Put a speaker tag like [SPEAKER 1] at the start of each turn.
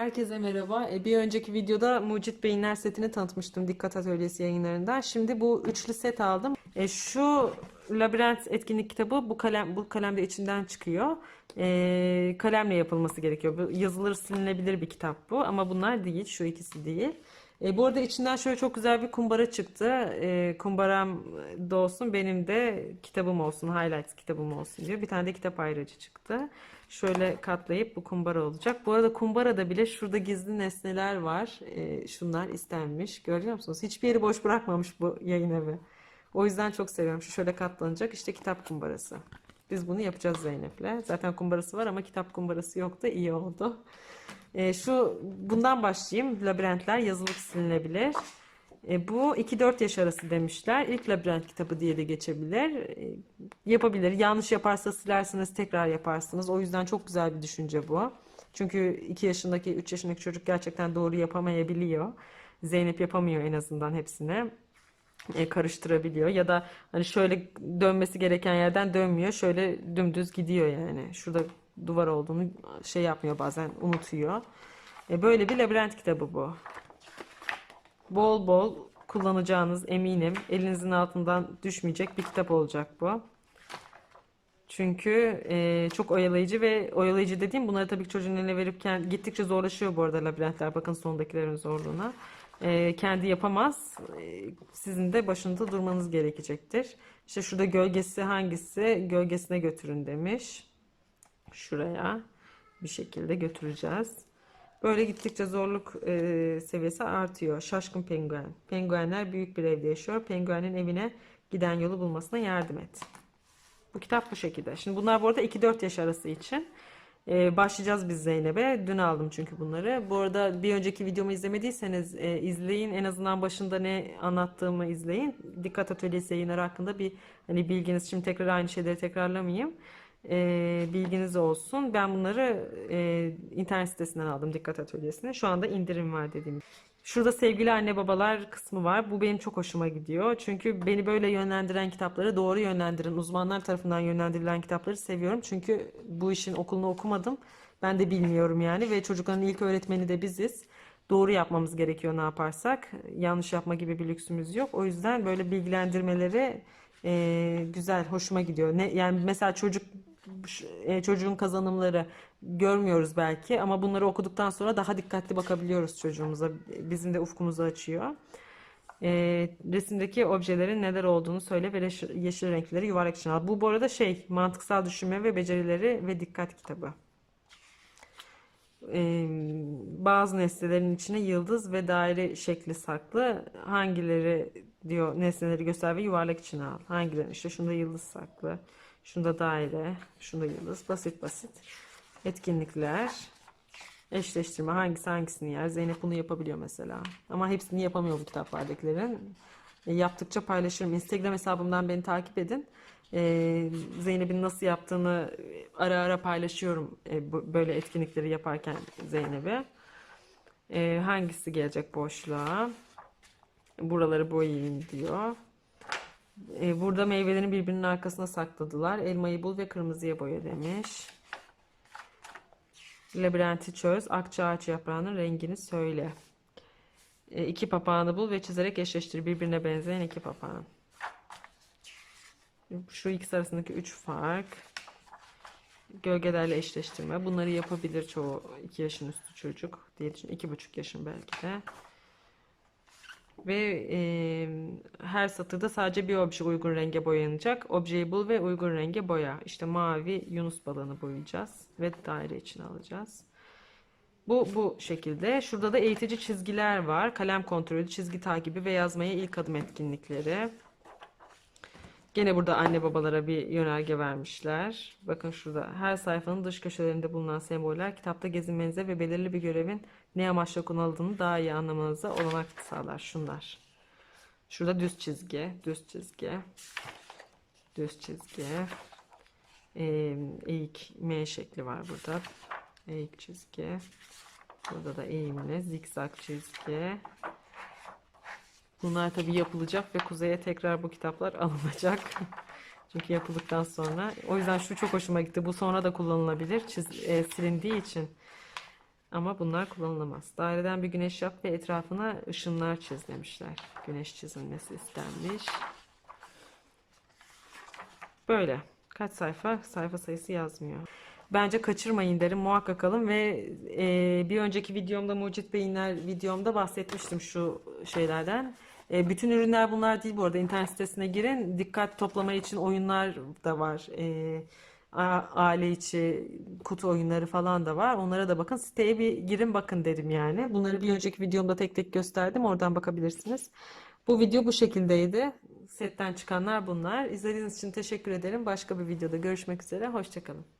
[SPEAKER 1] Herkese merhaba. E, Bir önceki videoda Mucit Beyinler setini tanıtmıştım Dikkat Atölyesi yayınlarından. Şimdi bu üçlü set aldım. E, şu labirent etkinlik kitabı bu kalem bu kalem de içinden çıkıyor. E, kalemle yapılması gerekiyor. Bu yazılır silinebilir bir kitap bu ama bunlar değil. Şu ikisi değil. E, bu arada içinden şöyle çok güzel bir kumbara çıktı. E, kumbaram da olsun benim de kitabım olsun, highlights kitabım olsun diyor. Bir tane de kitap ayracı çıktı. Şöyle katlayıp bu kumbara olacak. Bu arada kumbarada bile şurada gizli nesneler var. E, şunlar istenmiş. Görüyor musunuz? Hiçbir yeri boş bırakmamış bu yayın evi. O yüzden çok seviyorum. Şu şöyle katlanacak. İşte kitap kumbarası. Biz bunu yapacağız Zeynep'le. Zaten kumbarası var ama kitap kumbarası yok da iyi oldu. E, şu bundan başlayayım. Labirentler yazılıp silinebilir. E, bu 2-4 yaş arası demişler. İlk labirent kitabı diye de geçebilir. E, yapabilir. Yanlış yaparsa silersiniz, tekrar yaparsınız. O yüzden çok güzel bir düşünce bu. Çünkü 2 yaşındaki, 3 yaşındaki çocuk gerçekten doğru yapamayabiliyor. Zeynep yapamıyor en azından hepsini. E, karıştırabiliyor ya da hani şöyle dönmesi gereken yerden dönmüyor. Şöyle dümdüz gidiyor yani. Şurada duvar olduğunu şey yapmıyor bazen unutuyor. E, böyle bir labirent kitabı bu. Bol bol kullanacağınız eminim. Elinizin altından düşmeyecek bir kitap olacak bu. Çünkü e, çok oyalayıcı ve oyalayıcı dediğim bunları tabii ki çocuğun eline verip gittikçe zorlaşıyor bu arada labirentler. Bakın sondakilerin zorluğuna. E, kendi yapamaz. E, sizin de başında durmanız gerekecektir. İşte şurada gölgesi hangisi? Gölgesine götürün demiş. Şuraya bir şekilde götüreceğiz. Böyle gittikçe zorluk e, seviyesi artıyor. Şaşkın penguen. Penguenler büyük bir evde yaşıyor. Penguenin evine giden yolu bulmasına yardım et. Bu kitap bu şekilde. Şimdi bunlar bu arada 2-4 yaş arası için. E, başlayacağız biz Zeynep'e. Dün aldım çünkü bunları. Bu arada bir önceki videomu izlemediyseniz e, izleyin. En azından başında ne anlattığımı izleyin. Dikkat Atölyesi yayınları hakkında bir hani bilginiz. Şimdi tekrar aynı şeyleri tekrarlamayayım. E, bilginiz olsun. Ben bunları e, internet sitesinden aldım Dikkat Atölyesi'ne. Şu anda indirim var dediğim. Şurada sevgili anne babalar kısmı var. Bu benim çok hoşuma gidiyor. Çünkü beni böyle yönlendiren kitapları doğru yönlendiren, uzmanlar tarafından yönlendirilen kitapları seviyorum. Çünkü bu işin okulunu okumadım. Ben de bilmiyorum yani ve çocukların ilk öğretmeni de biziz. Doğru yapmamız gerekiyor ne yaparsak. Yanlış yapma gibi bir lüksümüz yok. O yüzden böyle bilgilendirmeleri e, güzel, hoşuma gidiyor. Ne, yani mesela çocuk e, çocuğun kazanımları görmüyoruz belki ama bunları okuduktan sonra daha dikkatli bakabiliyoruz çocuğumuza. Bizim de ufkumuzu açıyor. E, resimdeki objelerin neler olduğunu söyle ve yeşil, renkleri yuvarlak için al. Bu bu arada şey mantıksal düşünme ve becerileri ve dikkat kitabı. E, bazı nesnelerin içine yıldız ve daire şekli saklı. Hangileri diyor nesneleri göster ve yuvarlak içine al. Hangileri işte şunda yıldız saklı. Şunda daire, şunda yıldız. Basit basit. Etkinlikler. Eşleştirme. Hangisi hangisini yer? Zeynep bunu yapabiliyor mesela. Ama hepsini yapamıyor bu kitaplardakilerin. E, yaptıkça paylaşırım. Instagram hesabımdan beni takip edin. E, Zeynep'in nasıl yaptığını ara ara paylaşıyorum. E, bu, böyle etkinlikleri yaparken Zeynep'e. E, hangisi gelecek boşluğa? Buraları boyayayım diyor. E, burada meyvelerin birbirinin arkasına sakladılar. Elmayı bul ve kırmızıya boya demiş. Labirenti çöz. Akça ağaç yaprağının rengini söyle. E, iki papağanı bul ve çizerek eşleştir. Birbirine benzeyen iki papağan. Şu ikisi arasındaki üç fark. Gölgelerle eşleştirme. Bunları yapabilir çoğu iki yaşın üstü çocuk diye düşün. iki buçuk yaşın belki de. Ve e, her satırda sadece bir obje uygun renge boyanacak. Objeyi bul ve uygun renge boya. İşte mavi yunus balığını boyayacağız ve daire içine alacağız. Bu bu şekilde. Şurada da eğitici çizgiler var. Kalem kontrolü, çizgi takibi ve yazmaya ilk adım etkinlikleri. Gene burada anne babalara bir yönerge vermişler. Bakın şurada her sayfanın dış köşelerinde bulunan semboller kitapta gezinmenize ve belirli bir görevin ne amaçla kullanıldığını daha iyi anlamanıza olanak sağlar. Şunlar. Şurada düz çizgi, düz çizgi, düz çizgi, eğik M şekli var burada. Eğik çizgi. Burada da eğimli, zikzak çizgi. Bunlar tabii yapılacak ve kuzeye tekrar bu kitaplar alınacak. Çünkü yapıldıktan sonra. O yüzden şu çok hoşuma gitti. Bu sonra da kullanılabilir. Çiz, e, silindiği için. Ama bunlar kullanılamaz. Daireden bir güneş yap ve etrafına ışınlar çiz demişler. Güneş çizilmesi istenmiş. Böyle. Kaç sayfa? Sayfa sayısı yazmıyor. Bence kaçırmayın derim. Muhakkak alın ve e, bir önceki videomda Mucit Beyinler videomda bahsetmiştim şu şeylerden. E, bütün ürünler bunlar değil bu arada. İnternet sitesine girin. Dikkat toplama için oyunlar da var. E, aile içi kutu oyunları falan da var. Onlara da bakın. Siteye bir girin bakın derim yani. Bunları bir önceki videomda tek tek gösterdim. Oradan bakabilirsiniz. Bu video bu şekildeydi. Setten çıkanlar bunlar. İzlediğiniz için teşekkür ederim. Başka bir videoda görüşmek üzere. Hoşçakalın.